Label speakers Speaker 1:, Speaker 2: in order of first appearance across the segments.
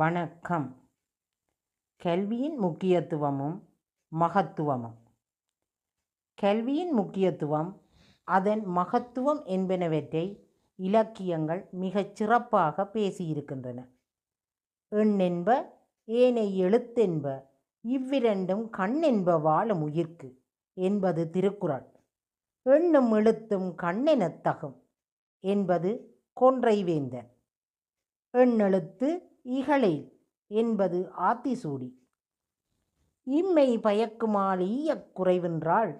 Speaker 1: வணக்கம் கல்வியின் முக்கியத்துவமும் மகத்துவமும் கல்வியின் முக்கியத்துவம் அதன் மகத்துவம் என்பனவற்றை இலக்கியங்கள் மிகச் சிறப்பாக பேசியிருக்கின்றன எண்ணென்ப ஏனை எழுத்தென்ப இவ்விரண்டும் கண்ணென்ப வாழும் உயிர்க்கு என்பது திருக்குறள் எண்ணும் எழுத்தும் கண்ணெனத்தகும் என்பது கொன்றைவேந்தன் எண்ணெழுத்து இகழே என்பது ஆத்திசூடி இம்மை பயக்குமாள் ஈயக் குறைவென்றாள்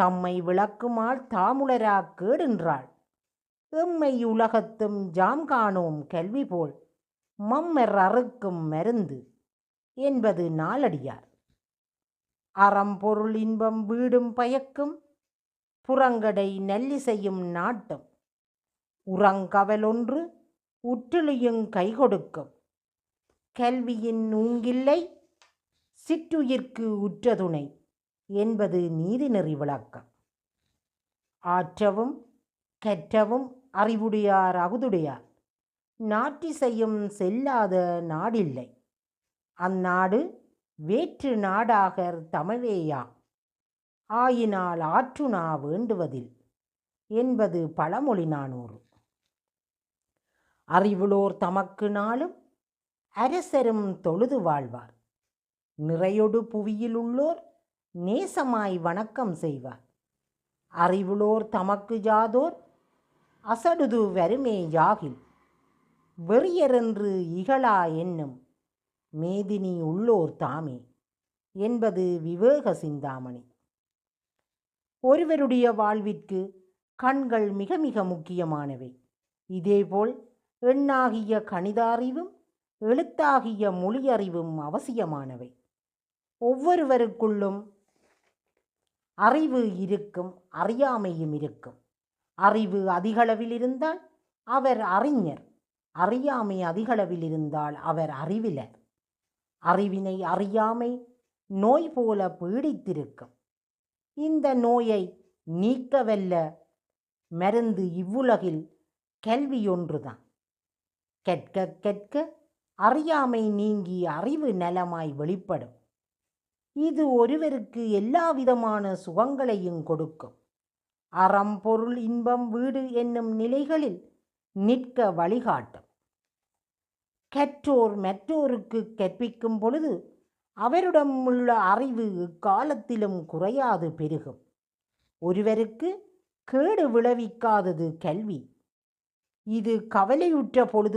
Speaker 1: தம்மை விளக்குமாள் தாமுளரா கேடென்றாள் எம்மை உலகத்தும் ஜாம் காணோம் கல்வி போல் மம்மர் அறுக்கும் மருந்து என்பது நாளடியார் அறம் பொருள் இன்பம் வீடும் பயக்கும் புறங்கடை நல்லிசையும் நாட்டம் உறங்கவலொன்று உற்றிலியும் கை கொடுக்கும் கல்வியின் நூங்கில்லை சிற்றுயிர்க்கு உற்றதுணை என்பது நீதிநெறி விளக்கம் ஆற்றவும் கற்றவும் அறிவுடையார் அகுதுடையார் செய்யும் செல்லாத நாடில்லை அந்நாடு வேற்று நாடாகர் தமவேயா ஆயினால் ஆற்றுணா வேண்டுவதில் என்பது பழமொழி நானூறு அறிவுளோர் தமக்கு நாளும் அரசரும் தொழுது வாழ்வார் நிறையொடு புவியில் உள்ளோர் நேசமாய் வணக்கம் செய்வார் அறிவுளோர் தமக்கு ஜாதோர் அசடுது வருமே யாகில் வெறியரென்று இகழா என்னும் மேதினி உள்ளோர் தாமே என்பது விவேக சிந்தாமணி ஒருவருடைய வாழ்விற்கு கண்கள் மிக மிக முக்கியமானவை இதேபோல் எண்ணாகிய கணித அறிவும் எழுத்தாகிய மொழியறிவும் அவசியமானவை ஒவ்வொருவருக்குள்ளும் அறிவு இருக்கும் அறியாமையும் இருக்கும் அறிவு அதிகளவில் இருந்தால் அவர் அறிஞர் அறியாமை அதிகளவில் இருந்தால் அவர் அறிவிலர் அறிவினை அறியாமை நோய் போல பீடித்திருக்கும் இந்த நோயை நீக்கவல்ல மருந்து இவ்வுலகில் கல்வி ஒன்றுதான் கற்க கற்க அறியாமை நீங்கி அறிவு நலமாய் வெளிப்படும் இது ஒருவருக்கு எல்லா விதமான சுகங்களையும் கொடுக்கும் அறம் பொருள் இன்பம் வீடு என்னும் நிலைகளில் நிற்க வழிகாட்டும் கற்றோர் மற்றோருக்கு கற்பிக்கும் பொழுது அவரிடம் உள்ள அறிவு இக்காலத்திலும் குறையாது பெருகும் ஒருவருக்கு கேடு விளைவிக்காதது கல்வி இது கவலையுற்ற பொழுது